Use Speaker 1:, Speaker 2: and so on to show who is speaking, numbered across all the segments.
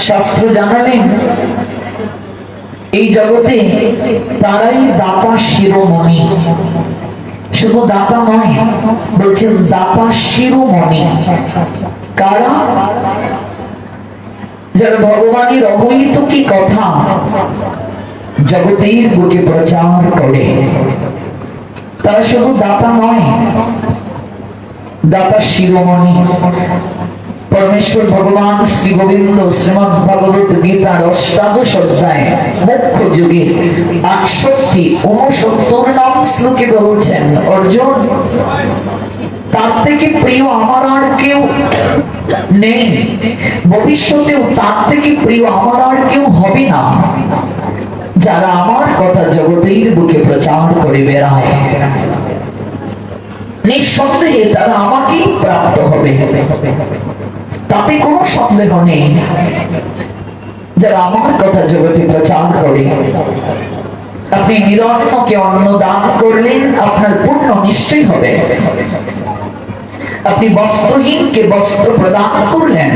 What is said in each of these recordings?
Speaker 1: শাস্ত্র জানালেন, এই জগতে তারাই দাতা শিরোমণি। শুধু দাতা নয়, বলছেন দাতা শিরোমণি। কারা? যারা ভগবানের অবহিত কি কথা, জগতের বুকে প্রচার করে। তারা শুধু দাতা নয়, দাতা শিরোমণি। পরমেশ্বর ভগবান শ্রী গোবিন্দ শ্রীমদ ভগবত গীতার অষ্টাদশ অধ্যায় মুখ্য যুগে আটষট্টি উনসত্তর নাম শ্লোকে বলছেন, অর্জুন, তার থেকে প্রিয় আমার আর কেউ নেই। ভবিষ্যতেও তার থেকে প্রিয় আমার আর কেউ হবে না। যারা আমার কথা জগতের বুকে প্রচার করে বেড়ায়। নিঃসন্দেহে তারা আমাকেই প্রাপ্ত হবে। তাতে কোনো সন্দেহ নেই। যারা আমার কথা জগতে প্রচার করে, আপনি নিরন্নকে অন্ন দান করলেন আপনার পূর্ণ নিশ্চয়ই হবে। আপনি বস্ত্রহীনকে বস্ত্র প্রদান করলেন,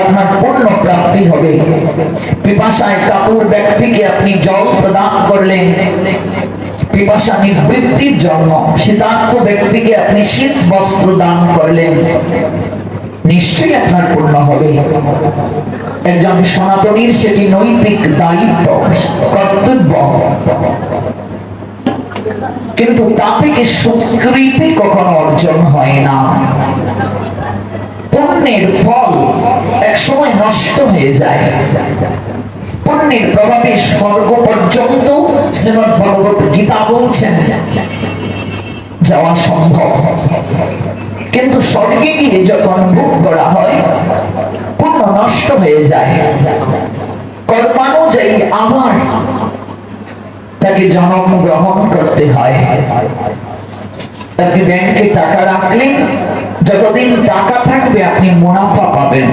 Speaker 1: আপনার পূর্ণ প্রাপ্তি হবে। পিপাসায় কাপুর ব্যক্তিকে আপনি জল প্রদান করলেন, পিপাসা নিবৃত্তির জন্য শীতার্থ ব্যক্তিকে আপনি শীত বস্ত্র দান করলেন। নিশ্চয়ই আপনার পূর্ণ হবে। একজন সনাতনীর সেটি নৈতিক দায়িত্ব, কর্তব্য? কিন্তু তা থেকে স্বীকৃতি কখনো অর্জন হয় না। পুণ্যের ফল একসময় নষ্ট হয়ে যায়। পুণ্যের প্রভাবে স্বর্গ পর্যন্ত শ্রীমদ ভগবত গীতা বলছেন, যাওয়া সম্ভব। কিন্তু স্বর্গে গিয়ে যখন ভোগ করা হয়, পুণ্য নষ্ট হয়ে যায়। কর্মানুযায়ী আবার তাকে জন্ম গ্রহণ করতে হয়। ব্যাংকে টাকা যতদিন টাকা থাকবে আপনি মুনাফা পাবেন।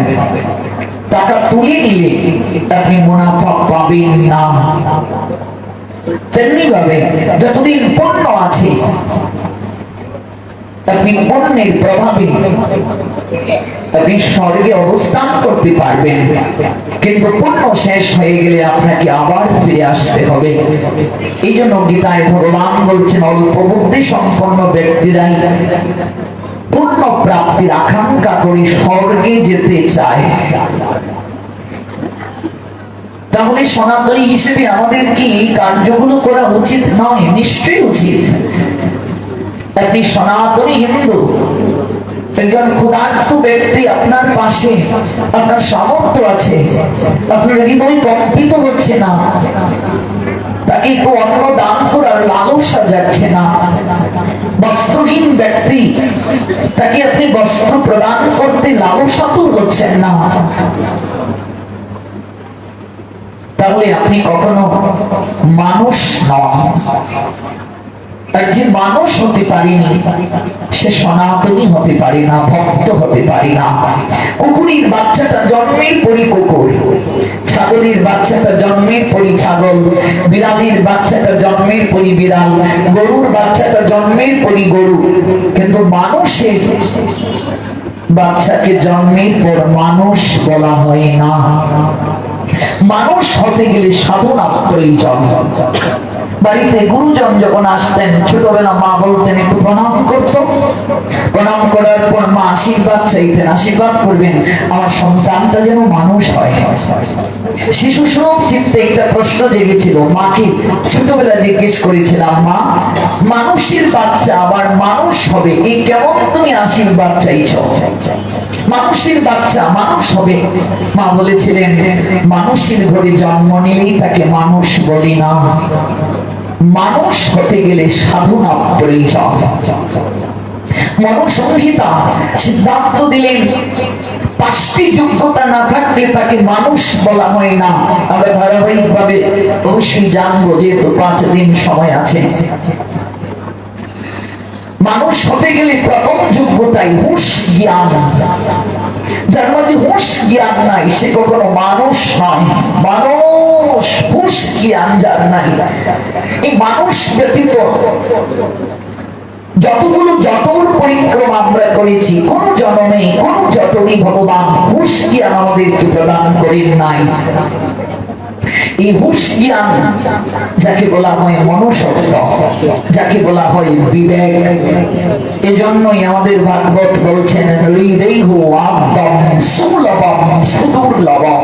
Speaker 1: টাকা তুলে নিলে আপনি মুনাফা পাবেন না। তেমনি ভাবে যতদিন পণ্য আছে আপনি পণ্যের প্রভাবে আপনি স্বর্গে অবস্থান করতে পারবেন। কিন্তু শেষ হয়ে গেলে আপনাকে আবার ফিরে আসতে হবে। এই জন্য গীতায় ভগবান বলছেন, অল্প বুদ্ধি সম্পন্ন ব্যক্তিরাই পূর্ণ প্রাপ্তির আকাঙ্ক্ষা করে স্বর্গে যেতে চায়। তাহলে সনাতনী হিসেবে আমাদের কি কার্যগুলো করা উচিত? নয়, নিশ্চয়ই উচিত। আপনি সনাতনী হিন্দু, একজন ক্ষুধার্ত ব্যক্তি আপনার পাশে, আপনার সামর্থ্য আছে, আপনার হৃদয় কম্পিত হচ্ছে না, তাকে একটু অন্ন দান করার লালসা যাচ্ছে না। বস্ত্রহীন ব্যক্তি, তাকে আপনি বস্ত্র প্রদান করতে লালসাতুর হচ্ছেন না। তাহলে আপনি কখনো মানুষ নন। যে মানুষ হতে পারিনি সে সনাতনী হতে পারে না, ভক্ত হতে পারে না। কুকুরির বাচ্চাটা জন্মের পরি কুকুর, ছাগলের বাচ্চাটা জন্মের পরি ছাগল, বিড়ালির বাচ্চাটা জন্মের পরি বিড়াল, গরুর বাচ্চাটা জন্মের পরি গরু। কিন্তু মানুষের বাচ্চাকে জন্মের পর মানুষ বলা হয় না। মানুষ হতে গেলে সাধনা প্রয়োজন বাড়িতে গুরুজন যখন আসতেন, ছোটবেলা মা বলতেন, একটু প্রণাম করত। প্রণাম করার পর মা আশীর্বাদ চাইতেন, আশীর্বাদ করবেন, আমার সন্তানটা যেন মানুষ হয়। শিশু সুলভ চিত্তে একটা প্রশ্ন জেগেছিল। মাকে ছোটবেলা জিজ্ঞেস করেছিলাম, মা, মানুষের বাচ্চা আবার মানুষ হবে এই কেমন তুমি আশীর্বাদ চাইছ? মানুষের বাচ্চা মানুষ হবে। মা বলেছিলেন, মানুষের ঘরে জন্ম নিলেই তাকে মানুষ বলি না। মানুষ হতে গেলে সাধনা প্রয়োজন। মনুসংহিতা সিদ্ধান্ত দিলেন পাঁচটি যোগ্যতা না থাকলে তাকে মানুষ বলা হয় না। আমরা ধারাবাহিক ভাবে অবশ্যই জানব যেহেতু পাঁচ দিন সময় আছে। মানুষ হতে গেলে প্রথম যোগ্যতাই হুশ জ্ঞান। যার মাঝে হুশ জ্ঞান নাই, সে কখনো মানুষ নয়, মানুষ নাই। এই মানুষ ব্যতীত যতগুলো জটর পরিক্রমা আমরা করেছি, কোন জনমে কোন জটরই ভগবান। হুশ আমাদেরকে প্রদান করেন নাই। এই যাকে বলা হয় মনুষ্যত্ব, যাকে বলা হয় বিবেক, এজন্যই আমাদের ভাগবত বলছেন আব্দম সুলভম সুদুর্লভম।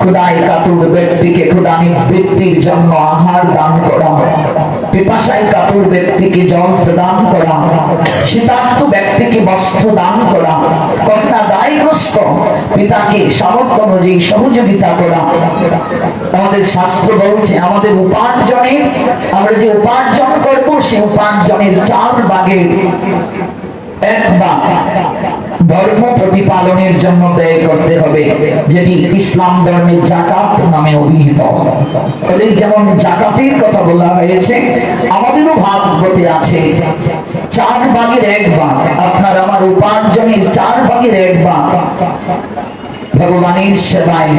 Speaker 1: ক্ষুদায় কাতুর ব্যক্তিকে ক্ষুদা নিবৃত্তির জন্য আহার দান করা। পিপাসায় কাতুর ব্যক্তিকে জল প্রদান করা। শীতার্থ ব্যক্তিকে বস্ত্র দান করা। কন্যা দায়গ্রস্ত পিতাকে সামর্থ্য অনুযায়ী সহযোগিতা করা। আমাদের শাস্ত্র বলছে, আমাদের উপার্জনে আমরা যে উপার্জন করব, সে উপার্জনের চার ভাগের ভাগ ধর্ম প্রতিপালনের জন্য ব্যয় করতে হবে, যেটি ইসলাম ধর্মের জাকাত নামে অভিহিত। ওদের যেমন জাকাতের কথা বলা হয়েছে, আমাদেরও ভাগবতে আছে। চার ভাগের এক ভাগ, আপনার আমার উপার্জনের চার ভাগের এক ভাগ। ভগবানের সেবায়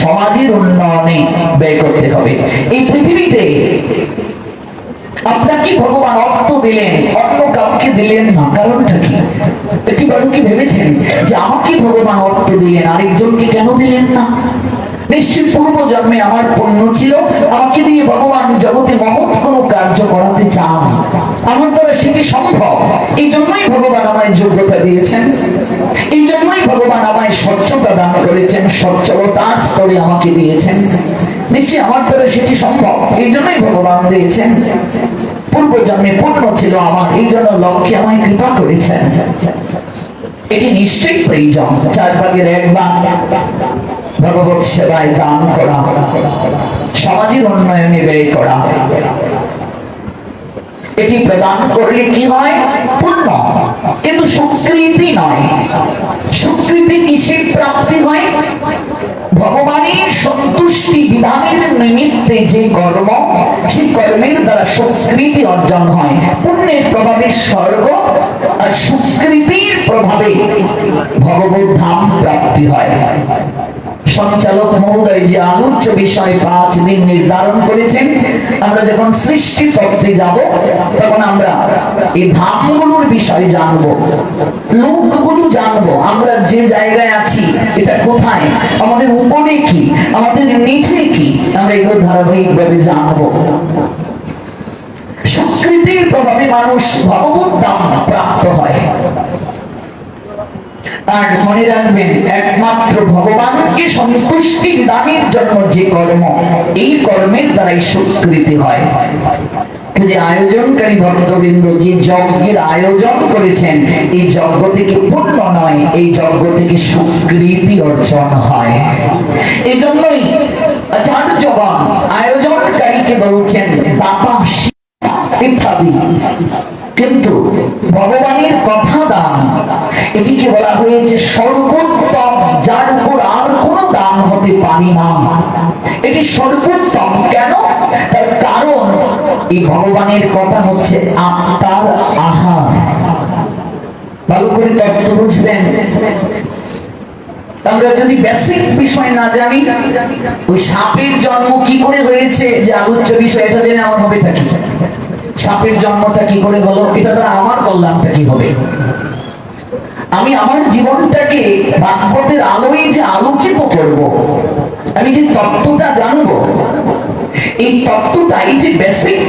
Speaker 1: সমাজের উন্নয়নে ব্যয় করতে হবে। এই পৃথিবীতে আপনাকে ভগবান অর্থ দিলেন অন্য কাউকে দিলেন না, কারণটা কি? একটিবারও কি ভেবেছেন যে আমাকে ভগবান অর্থ দিলেন, আরেকজনকে কেন দিলেন না? নিশ্চয় পূর্ব জন্মে আমার পুণ্য ছিল, আমাকে দিয়ে ভগবান জগতে মহৎ কোনো কার্য করাতে চান। আমার দ্বারা সেটি সম্ভব? এই জন্যই ভগবান আমায় যোগ্যতা দিয়েছেন। এই জন্যই ভগবান আমায় স্বচ্ছতা দান করেছেন স্বচ্ছতার স্তরে আমাকে দিয়েছেন। নিশ্চয়ই আমার দ্বারা সেটি সম্ভব। এই জন্যই ভগবান দিয়েছেন। পূর্ব জন্মে পূর্ণ ছিল আমার। এই জন্য লক্ষ্যে আমায় কৃপা করেছেন। এটি নিশ্চয়ই প্রয়োজন। চার ভাগের এক ভাগ ভগবত সেবায় দান করা। সমাজের উন্নয়নে ব্যয় করা। এটি প্রদান করলে কি হয়? পূর্ণ। কিন্তু স্বীকৃতি নয়। নিমিত্তে যে কর্ম, সেই কর্মের দ্বারা স্বীকৃতি অর্জন হয়। পুণ্যের প্রভাবে স্বর্গ আর স্বীকৃতির প্রভাবে ভগবত ধাম প্রাপ্তি হয়। সঞ্চালক মহোদয় যে আলোচ্য বিষয় পাঁচ দিন নির্ধারণ করেছেন, আমরা যখন সৃষ্টি তত্ত্বে যাব, তখন আমরা এই ধামগুলোর বিষয়ে জানব লোকগুলো জানব, আমরা যে জায়গায় আছি, এটা কোথায়, আমাদের উপরে কি, আমাদের নিচে কি, আমরা এগুলো ধারাবাহিকভাবে জানব। সংস্কৃতির প্রভাবে মানুষ ভগবত দাম প্রাপ্ত হয়। মনে রাখবেন। একমাত্র ভগবানকে দানের জন্য যে কর্ম, এই কর্মের দ্বারাই হয়। যে আয়োজনকারী ভক্তবৃন্দ, যে যজ্ঞের আয়োজন করেছেন, এই যজ্ঞ থেকে পূর্ণ নয়, এই যজ্ঞ থেকে স্বীকৃতি অর্জন হয়। এই জন্যই আচার্যগণ আয়োজনকারীকে বলছেন দাতা ইত্যাদি। কিন্তু ভগবানের কথা দান এটিকে বলা হয়েছে সর্বোত্তম, যার উপর আর কোনো দান হতে পারি না। এটি সর্বোত্তম কেন? তার কারণ, এই ভগবানের কথা হচ্ছে আত্মার আহার। ভালো করে তত্ত্ব বুঝবেন। আমরা যদি বেসিক বিষয় না জানি, ওই সাপের জন্ম কি করে হয়েছে যে আলোচ্য বিষয়, এটা জেনে আমার হবে থাকি সাপের জন্মটা কি করে হলো এটা দ্বারা আমার কল্যাণটা কি হবে আমি আমার জীবনটাকে বাক্যতের আলোয় যে আলোকিত করব। আমি যে তত্ত্বটা জানব, এই তত্ত্বটা এই যে বেসিক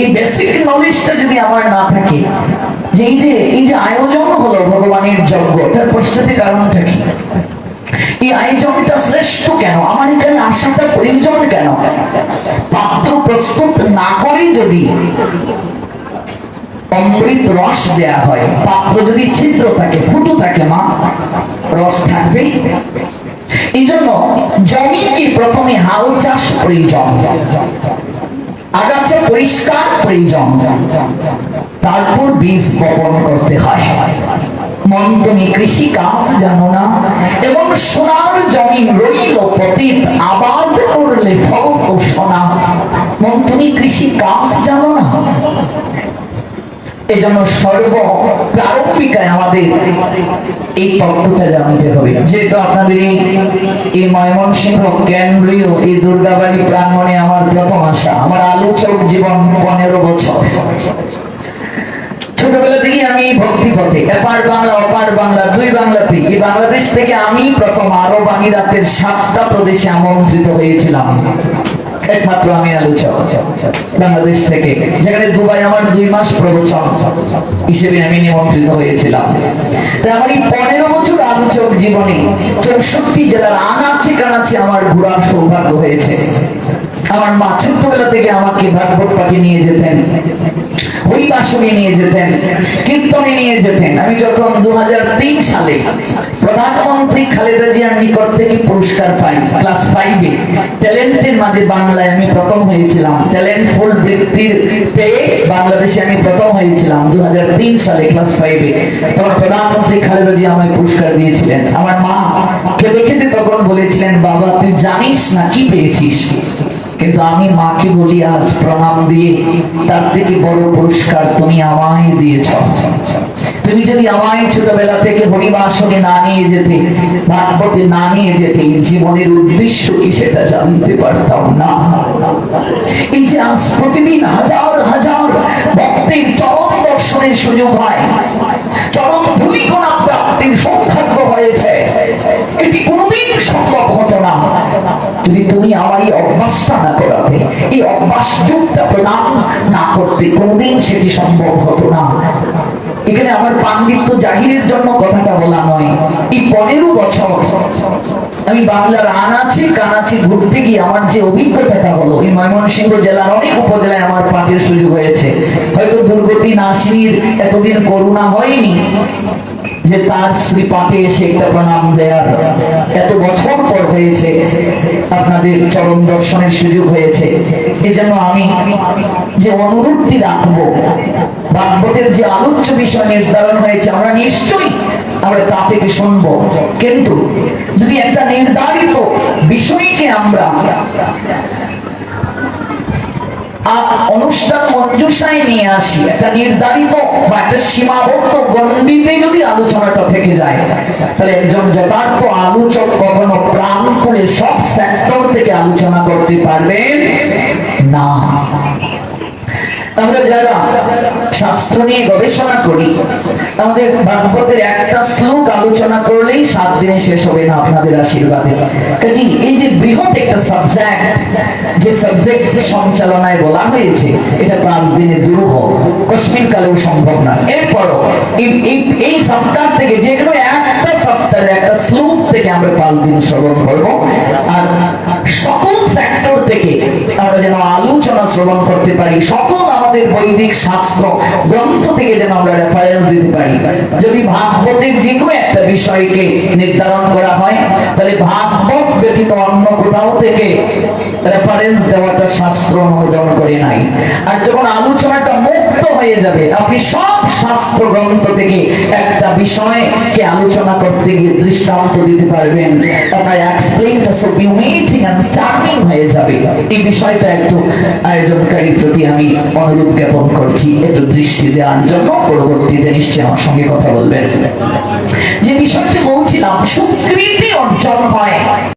Speaker 1: এই বেসিক নলেজটা যদি আমার না থাকে, যে এই যে এই যে আয়োজন হলো ভগবানের যজ্ঞ, তার পশ্চাতে কারণটা কি এই আয়োজনটা শ্রেষ্ঠ কেন? আমার এখানে আসাটা প্রয়োজন কেন? পাত্র প্রস্তুত না করে যদি অমৃত রস দেয়া হয়, পাত্র যদি ছিদ্র থাকে, ফুটো থাকে, মা, রস থাকবে এই জন্য জমিকে প্রথমে হাল চাষ প্রয়োজন? আগাছা পরিষ্কার প্রয়োজন? তারপর বীজ বপন করতে হয়। মন তুমি কৃষি কাজ জানো না? এবং সোনার জমি রইল পতিত আবাদ করলে ফল তো সোনা। মন তুমি কৃষি কাজ জানো না? এজন্য সর্ব প্রারম্ভিকায় আমাদের এই তত্ত্বটা জানতে হবে। যেহেতু আপনাদের এই ময়মনসিংহ, কেন্দ্রীয়, এই দুর্গাবাড়ি প্রাঙ্গণে আমার প্রথম আশা, আমার আলোচক জীবন পনেরো বছর। ছোটবেলা থেকে আমি ভক্তি পথে, এপার বাংলা অপার বাংলা, দুই বাংলাতে এই বাংলাদেশ থেকে আমি প্রথম আরব আমিরাতের সাতটা প্রদেশে আমন্ত্রিত হয়েছিলাম। একমাত্র আমি আলোচক বাংলাদেশ থেকে। যেখানে দুবাই আমার দুই মাস প্রবচন হিসেবে আমি নিমন্ত্রিত হয়েছিলাম। তাই আমার এই পনেরো বছর আলোচক জীবনে চৌষট্টি জেলার আনাচে কানাচে আমার ঘোরার সৌভাগ্য হয়েছে। আমার মা ছোট্টবেলা থেকে আমাকে ভাগবত পাঠে নিয়ে যেতেন। হরিবাসনে নিয়ে যেতেন, কীর্তনে নিয়ে যেতেন। আমি যখন দু সালে প্রধানমন্ত্রী খালেদা জিয়ার নিকট থেকে পুরস্কার পাই, ক্লাস ফাইভে ট্যালেন্টের মাঝে বাংলায় আমি প্রথম হয়েছিলাম। ট্যালেন্ট ফুল বৃত্তির পেয়ে বাংলাদেশে আমি প্রথম হয়েছিলাম দু হাজার তিন সালে ক্লাস ফাইভে তখন প্রধানমন্ত্রী খালেদা জিয়া আমায় পুরস্কার দিয়েছিলেন। আমার মা কেঁদে কেঁদে তখন বলেছিলেন, বাবা, তুই জানিস না কি পেয়েছিস? কিন্তু আমি মাকে বলি, আজ প্রণাম দিয়ে তার থেকে বড় পুরস্কার তুমি আমায় দিয়েছ। তুমি যদি আমায় ছোটবেলা থেকে হরিবাসনে না নিয়ে যেতে, ভাগবতে না নিয়ে যেতে জীবনের উদ্দেশ্য কি সেটা জানতে পারতাম না। এই যে আজ প্রতিদিন হাজার হাজার ভক্তের চরম দর্শনের সুযোগ হয় চরম ধূলিকণা প্রাপ্তির সৌভাগ্য যদি তুমি আমার এই অভ্যাসটা না করাতে, এই অভ্যাস যুগটা প্রদান না করতে, কোনোদিন সেটি সম্ভব হতো না। এখানে আমার পাণ্ডিত্য জাহিরের জন্য কথাটা বলা নয়। এই পনেরো বছর আমি বাংলার আনাচে কানাচে ঘুরতে গিয়ে আমার যে অভিজ্ঞতাটা হলো, এই ময়মনসিংহ জেলার অনেক উপজেলায় আমার পাঠের সুযোগ হয়েছে। হয়তো দুর্গতি নাসিনীর এতদিন করুণা হয়নি যে তার শ্রী পাকে এসে একটা প্রণাম দেয়ার এত বছর পর হয়েছে, আপনাদের চরণ দর্শনের সুযোগ হয়েছে। এজন্য আমি যে অনুরোধটি রাখব, ভাগবতের যে আলোচ্য বিষয় নির্ধারণ হয়েছে, আমরা নিশ্চয়ই আমরা তা থেকে শুনব। কিন্তু যদি একটা নির্ধারিত বিষয়কে আমরা অনুষ্ঠান মঞ্জুসায় নিয়ে আসি। একটা নির্ধারিত বা একটা সীমাবদ্ধ গণ্ডিতে যদি আলোচনাটা থেকে যায়, তাহলে একজন যথার্থ আলোচক কখনো প্রাণ খুলে সব সেক্টর থেকে আলোচনা করতে পারবেন না। আমরা যারা শাস্ত্র নিয়ে গবেষণা করি, আমাদের ভাগবতের একটা শ্লোক আলোচনা করলেই সাত দিনে শেষ হবে না আপনাদের আশীর্বাদে। কাজে এই যে বৃহৎ একটা সাবজেক্ট যে সাবজেক্ট সঞ্চালনায় বলা হয়েছে, এটা পাঁচ দিনে দুরূহ কশ্মিন কালেও সম্ভব না। এরপরও এই সপ্তাহ থেকে যে কোনো একটা সপ্তাহের একটা শ্লোক থেকে আমরা পাঁচ দিন শ্রবণ করব। আর সকল থেকে আমরা যেন আলোচনা শ্রবণ করতে পারি, সকল আমাদের বৈদিক শাস্ত্র গ্রন্থ থেকে যেন আমরা রেফারেন্স দিতে পারি। যদি ভাগবতের যে কোনো একটা বিষয়কে নির্ধারণ করা হয়, তাহলে ভাগবত ব্যতীত অন্য কোথাও থেকে রেফারেন্স দেওয়াটা শাস্ত্র অনুমোদন করে নাই। আর যখন আলোচনাটা মুক্ত হয়ে যাবে, আপনি সব শাস্ত্র গ্রন্থ থেকে একটা বিষয়কে আলোচনা করতে গিয়ে দৃষ্টান্ত দিতে পারবেন। আপনার এক্সপ্লেইনটা সো বিউমেটিং এন্ড চার্মিং হয়ে যাবে এই বিষয়টা একটু আয়োজনকারীর প্রতি আমি অনুরোধ জ্ঞাপন করছি। একটু দৃষ্টি দেওয়ার জন্য পরবর্তীতে নিশ্চয়ই আমার সঙ্গে কথা বলবেন। যে বিষয়টি বলছিলাম, সুকৃতি অর্জন হয়।